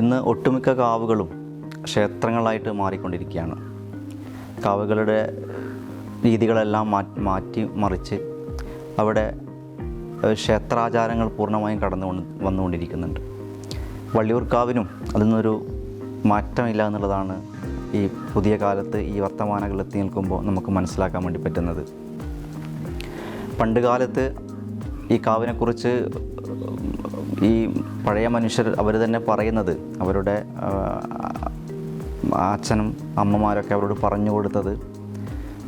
ഇന്ന് ഒട്ടുമിക്ക കാവുകളും ക്ഷേത്രങ്ങളായിട്ട് മാറിക്കൊണ്ടിരിക്കുകയാണ്. കാവുകളുടെ രീതികളെല്ലാം മാറ്റി മാറ്റി മറിച്ച് അവിടെ ക്ഷേത്രാചാരങ്ങൾ പൂർണമായും കടന്നു കൊണ്ട് വന്നുകൊണ്ടിരിക്കുന്നുണ്ട്. വള്ളിയൂർക്കാവിനും അതിൽ നിന്നൊരു മാറ്റമില്ല എന്നുള്ളതാണ് ഈ പുതിയ കാലത്ത് ഈ വർത്തമാനങ്ങൾ എത്തി നിൽക്കുമ്പോൾ നമുക്ക് മനസ്സിലാക്കാൻ വേണ്ടി പറ്റുന്നത്. പണ്ട് കാലത്ത് ഈ കാവിനെക്കുറിച്ച് ഈ പഴയ മനുഷ്യർ അവർ തന്നെ പറയുന്നത് അവരുടെ അച്ഛനും അമ്മമാരൊക്കെ അവരോട് പറഞ്ഞു കൊടുത്തത്.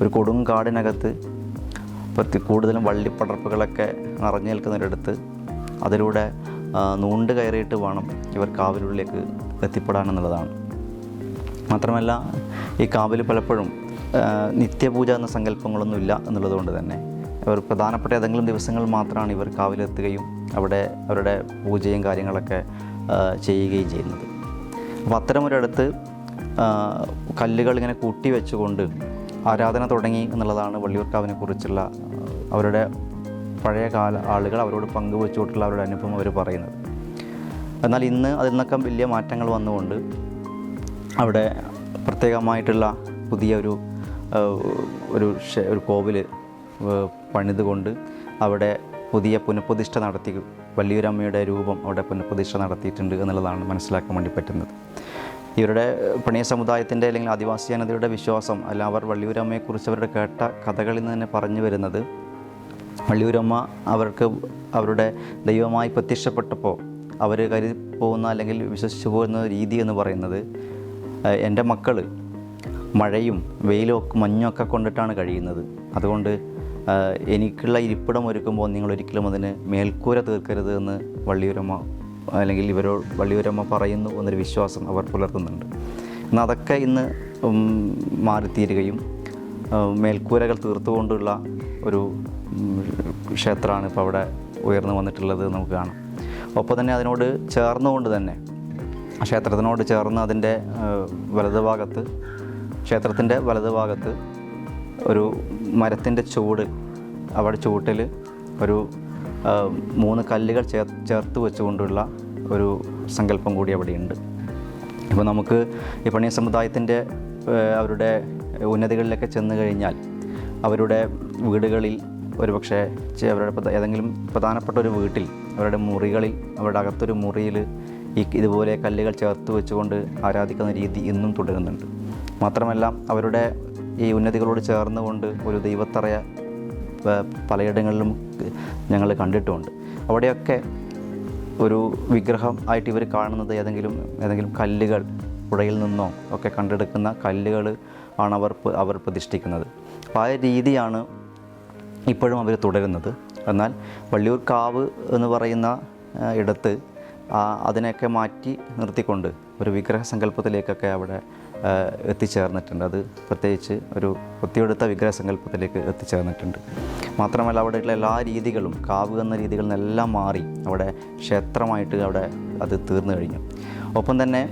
ഒരു കൊടുങ്കാടിനകത്ത് പ്രത്യേക കൂടുതലും വള്ളിപ്പടർപ്പുകളൊക്കെ നിറഞ്ഞു നിൽക്കുന്നൊരിടത്ത് അതിലൂടെ നൂണ്ട് കയറിയിട്ട് വേണം ഇവർ കാവിലുള്ളിലേക്ക് എത്തിപ്പെടാനെന്നുള്ളതാണ് മാത്രമല്ല ഈ കാവിൽ പലപ്പോഴും നിത്യപൂജ എന്ന സങ്കല്പങ്ങളൊന്നുമില്ല എന്നുള്ളതുകൊണ്ട് തന്നെ. ഇവർ പ്രധാനപ്പെട്ട ഏതെങ്കിലും ദിവസങ്ങൾ മാത്രമാണ് ഇവർ കാവിലെത്തുകയും അവിടെ അവരുടെ പൂജയും കാര്യങ്ങളൊക്കെ ചെയ്യുകയും ചെയ്യുന്നത്. അപ്പോൾ അത്തരമൊരിടത്ത് കല്ലുകൾ ഇങ്ങനെ കൂട്ടി വെച്ചുകൊണ്ട് ആരാധന തുടങ്ങി എന്നുള്ളതാണ് വള്ളിയൂർക്കാവിനെ കുറിച്ചുള്ള അവരുടെ പഴയ കാല ആളുകൾ അവരോട് പങ്കുവെച്ചുകൊണ്ടുള്ള അവരുടെ അനുഭവം അവർ പറയുന്നത്. എന്നാൽ ഇന്ന് അതിൽ നിന്നൊക്കെ വലിയ മാറ്റങ്ങൾ വന്നുകൊണ്ട് അവിടെ പ്രത്യേകമായിട്ടുള്ള പുതിയ ഒരു ഒരു ഒരു കോവിൽ പണിതുകൊണ്ട് അവിടെ പുതിയ പുനഃപ്രതിഷ്ഠ നടത്തി വലിയൊരമ്മയുടെ രൂപം അവിടെ പുനഃപ്രതിഷ്ഠ നടത്തിയിട്ടുണ്ട് എന്നുള്ളതാണ് മനസ്സിലാക്കാൻ വേണ്ടി പറ്റുന്നത്. ഇവരുടെ പണിയ സമുദായത്തിന്റെ അല്ലെങ്കിൽ ആദിവാസി ജനതയുടെ വിശ്വാസം അല്ല അവർ വള്ളിയൂരമ്മയെക്കുറിച്ച് അവരുടെ കേട്ട കഥകളിൽ നിന്ന് തന്നെ പറഞ്ഞു വരുന്നത് വള്ളിയൂരമ്മ അവർക്ക് അവരുടെ ദൈവമായി പ്രത്യക്ഷപ്പെട്ടപ്പോൾ അവർ കരുതി പോകുന്ന അല്ലെങ്കിൽ വിശ്വസിച്ചു പോകുന്ന രീതി എന്ന് പറയുന്നത് എന്റെ മക്കൾ മഴയും വെയിലും മഞ്ഞൊക്കെ കൊണ്ടിട്ടാണ് കഴിയുന്നത്. അതുകൊണ്ട് എനിക്കുള്ള ഇരിപ്പിടം ഒരുക്കുമ്പോൾ നിങ്ങൾ ഒരിക്കലും അതിന് മേൽക്കൂര തീർക്കരുത് എന്ന് വള്ളിയൂരമ്മ അല്ലെങ്കിൽ ഇവരോ വള്ളിയൂരമ്മ പറയുന്നു എന്നൊരു വിശ്വാസം അവർ പുലർത്തുന്നുണ്ട്. എന്നാൽ അതൊക്കെ ഇന്ന് മാറിത്തീരുകയും മേൽക്കൂരകൾ തീർത്തുകൊണ്ടുള്ള ഒരു ക്ഷേത്രമാണ് ഇപ്പോൾ അവിടെ ഉയർന്നു വന്നിട്ടുള്ളത് നമുക്ക് കാണാം. ഒപ്പം തന്നെ അതിനോട് ചേർന്നുകൊണ്ട് തന്നെ ക്ഷേത്രത്തിനോട് ചേർന്ന് അതിന്റെ വലതുഭാഗത്ത് ക്ഷേത്രത്തിന്റെ വലതുഭാഗത്ത് ഒരു മരത്തിന്റെ ചൂട് അവിടെ ചൂട്ടിൽ ഒരു മൂന്ന് കല്ലുകൾ ചേർ ചേർത്ത് വെച്ചുകൊണ്ടുള്ള ഒരു സങ്കല്പം കൂടി അവിടെയുണ്ട്. ഇപ്പോൾ നമുക്ക് ഈ പണിയ സമുദായത്തിന്റെ അവരുടെ ഉന്നതികളിലൊക്കെ ചെന്ന് കഴിഞ്ഞാൽ അവരുടെ വീടുകളിൽ ഒരുപക്ഷെ അവരുടെ ഏതെങ്കിലും പ്രധാനപ്പെട്ട ഒരു വീട്ടിൽ അവരുടെ മുറികളിൽ അവരുടെ അകത്തൊരു മുറിയിൽ ഈ ഇതുപോലെ കല്ലുകൾ ചേർത്ത് വെച്ചുകൊണ്ട് ആരാധിക്കുന്ന രീതി ഇന്നും തുടരുന്നുണ്ട്. മാത്രമല്ല അവരുടെ ഈ ഉന്നതികളോട് ചേർന്നുകൊണ്ട് ഒരു ദൈവത്തറയ പലയിടങ്ങളിലും ഞങ്ങൾ കണ്ടിട്ടുമുണ്ട് അവിടെയൊക്കെ ഒരു വിഗ്രഹം ആയിട്ട് ഇവർ കാണുന്നത് ഏതെങ്കിലും ഏതെങ്കിലും കല്ലുകൾ പുഴയിൽ നിന്നോ ഒക്കെ കണ്ടെടുക്കുന്ന കല്ലുകൾ ആണ് അവർ അവർ പ്രതിഷ്ഠിക്കുന്നത്. ആ രീതിയാണ് ഇപ്പോഴും അവർ തുടരുന്നത്. എന്നാൽ വള്ളിയൂർ കാവ് എന്ന് പറയുന്ന ഇടത്ത് അതിനെയൊക്കെ മാറ്റി നിർത്തിക്കൊണ്ട് ഒരു വിഗ്രഹ സങ്കല്പത്തിലേക്കൊക്കെ അവിടെ എത്തിച്ചേർന്നിട്ടുണ്ട്. അത് പ്രത്യേകിച്ച് ഒരു ഒത്തിയെടുത്ത വിഗ്രഹസങ്കല്പത്തിലേക്ക് എത്തിച്ചേർന്നിട്ടുണ്ട്. മാത്രമല്ല അവിടെയുള്ള എല്ലാ രീതികളും കാവ് എന്ന നിന്നെല്ലാം മാറി അവിടെ ക്ഷേത്രമായിട്ട് അവിടെ അത് തീർന്നു കഴിഞ്ഞു. ഒപ്പം തന്നെ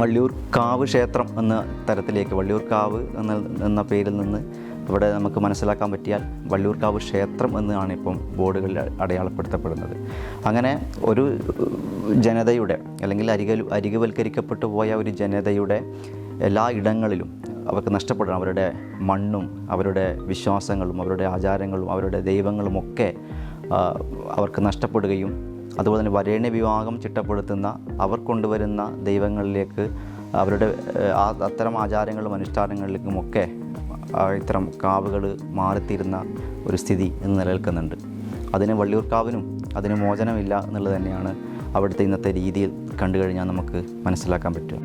വള്ളിയൂർ കാവ് ക്ഷേത്രം എന്ന തരത്തിലേക്ക് വള്ളിയൂർ കാവ് എന്ന എന്ന പേരിൽ നിന്ന് ഇവിടെ നമുക്ക് മനസ്സിലാക്കാൻ പറ്റിയാൽ വള്ളിയൂർക്കാവ് ക്ഷേത്രം എന്നാണ് ഇപ്പം ബോർഡുകളിൽ അടയാളപ്പെടുത്തപ്പെടുന്നത്. അങ്ങനെ ഒരു ജനതയുടെ അല്ലെങ്കിൽ അരിക അരികവൽക്കരിക്കപ്പെട്ടു പോയ ഒരു ജനതയുടെ എല്ലാ ഇടങ്ങളിലും അവർക്ക് നഷ്ടപ്പെടണം. അവരുടെ മണ്ണും അവരുടെ വിശ്വാസങ്ങളും അവരുടെ ആചാരങ്ങളും അവരുടെ ദൈവങ്ങളും ഒക്കെ അവർക്ക് നഷ്ടപ്പെടുകയും അതുപോലെ തന്നെ വരേണ്യ വിവാഹം ചിട്ടപ്പെടുത്തുന്ന അവർ കൊണ്ടുവരുന്ന ദൈവങ്ങളിലേക്ക് അവരുടെ അത്തരം ആചാരങ്ങളും അനുഷ്ഠാനങ്ങളിലേക്കുമൊക്കെ ഇത്തരം കാവുകൾ മാറിത്തീരുന്ന ഒരു സ്ഥിതി ഇന്ന് നിലനിൽക്കുന്നുണ്ട്. അതിന് വള്ളിയൂർക്കാവിനും അതിന് മോചനമില്ല എന്നുള്ളത് തന്നെയാണ് അവിടുത്തെ ഇന്നത്തെ രീതിയിൽ കണ്ടു കഴിഞ്ഞാൽ നമുക്ക് മനസ്സിലാക്കാൻ പറ്റുക.